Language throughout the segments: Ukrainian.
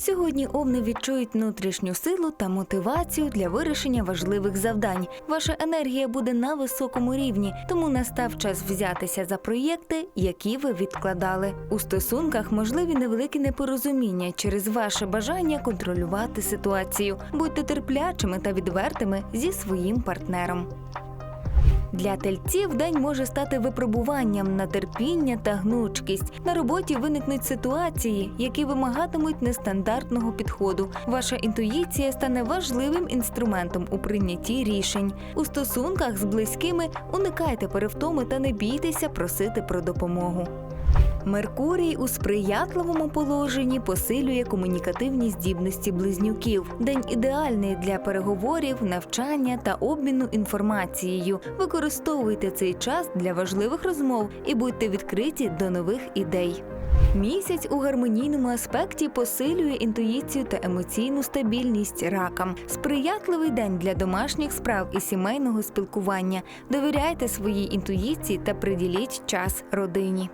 Сьогодні овни відчують внутрішню силу та мотивацію для вирішення важливих завдань. Ваша енергія буде на високому рівні, тому настав час взятися за проєкти, які ви відкладали. У стосунках можливі невеликі непорозуміння через ваше бажання контролювати ситуацію. Будьте терплячими та відвертими зі своїм партнером. Для тельців день може стати випробуванням на терпіння та гнучкість. На роботі виникнуть ситуації, які вимагатимуть нестандартного підходу. Ваша інтуїція стане важливим інструментом у прийнятті рішень. У стосунках з близькими уникайте перевтоми та не бійтеся просити про допомогу. Меркурій у сприятливому положенні посилює комунікативні здібності близнюків. День ідеальний для переговорів, навчання та обміну інформацією. Використовуйте цей час для важливих розмов і будьте відкриті до нових ідей. Місяць у гармонійному аспекті посилює інтуїцію та емоційну стабільність ракам. Сприятливий день для домашніх справ і сімейного спілкування. Довіряйте своїй інтуїції та приділіть час родині.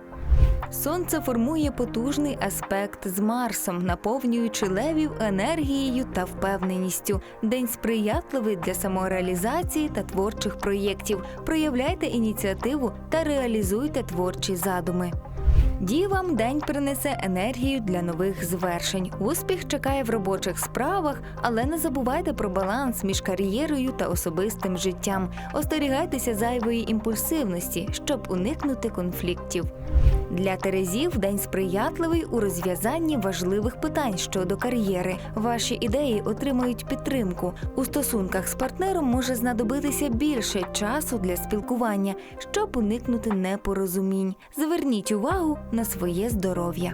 Сонце формує потужний аспект з Марсом, наповнюючи левів енергією та впевненістю. День сприятливий для самореалізації та творчих проєктів. Проявляйте ініціативу та реалізуйте творчі задуми. Дівам день принесе енергію для нових звершень. Успіх чекає в робочих справах, але не забувайте про баланс між кар'єрою та особистим життям. Остерігайтеся зайвої імпульсивності, щоб уникнути конфліктів. Для Терезів день сприятливий у розв'язанні важливих питань щодо кар'єри. Ваші ідеї отримають підтримку. У стосунках з партнером може знадобитися більше часу для спілкування, щоб уникнути непорозумінь. Зверніть увагу на своє здоров'я.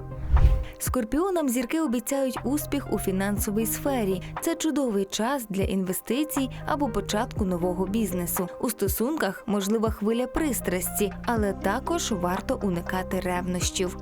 Скорпіонам зірки обіцяють успіх у фінансовій сфері. Це чудовий час для інвестицій або початку нового бізнесу. У стосунках можлива хвиля пристрасті, але також варто уникати ревнощів.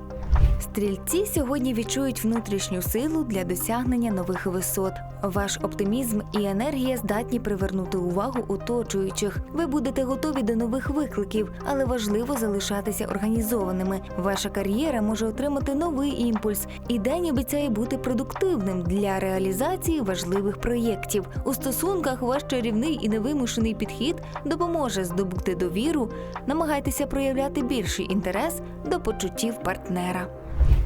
Стрільці сьогодні відчують внутрішню силу для досягнення нових висот. Ваш оптимізм і енергія здатні привернути увагу оточуючих. Ви будете готові до нових викликів, але важливо залишатися організованими. Ваша кар'єра може отримати новий імпульс, і день обіцяє бути продуктивним для реалізації важливих проєктів. У стосунках ваш чарівний і невимушений підхід допоможе здобути довіру. Намагайтеся проявляти більший інтерес до почуттів партнера.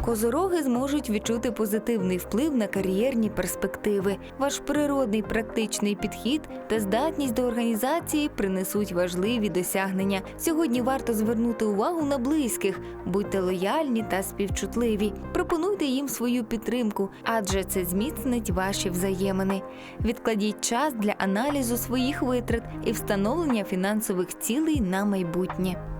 Козороги зможуть відчути позитивний вплив на кар'єрні перспективи. Ваш природний практичний підхід та здатність до організації принесуть важливі досягнення. Сьогодні варто звернути увагу на близьких, будьте лояльні та співчутливі. Пропонуйте їм свою підтримку, адже це зміцнить ваші взаємини. Відкладіть час для аналізу своїх витрат і встановлення фінансових цілей на майбутнє.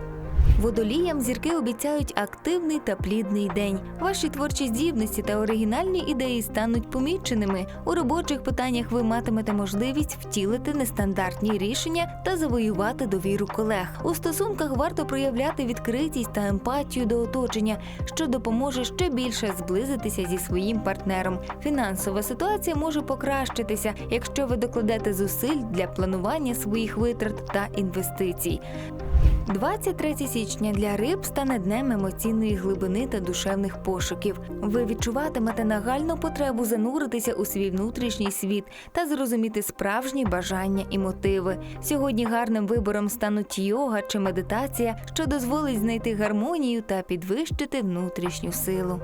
Водоліям зірки обіцяють активний та плідний день. Ваші творчі здібності та оригінальні ідеї стануть поміченими. У робочих питаннях ви матимете можливість втілити нестандартні рішення та завоювати довіру колег. У стосунках варто проявляти відкритість та емпатію до оточення, що допоможе ще більше зблизитися зі своїм партнером. Фінансова ситуація може покращитися, якщо ви докладете зусиль для планування своїх витрат та інвестицій. 23 січня для риб стане днем емоційної глибини та душевних пошуків. Ви відчуватимете нагальну потребу зануритися у свій внутрішній світ та зрозуміти справжні бажання і мотиви. Сьогодні гарним вибором стануть йога чи медитація, що дозволить знайти гармонію та підвищити внутрішню силу.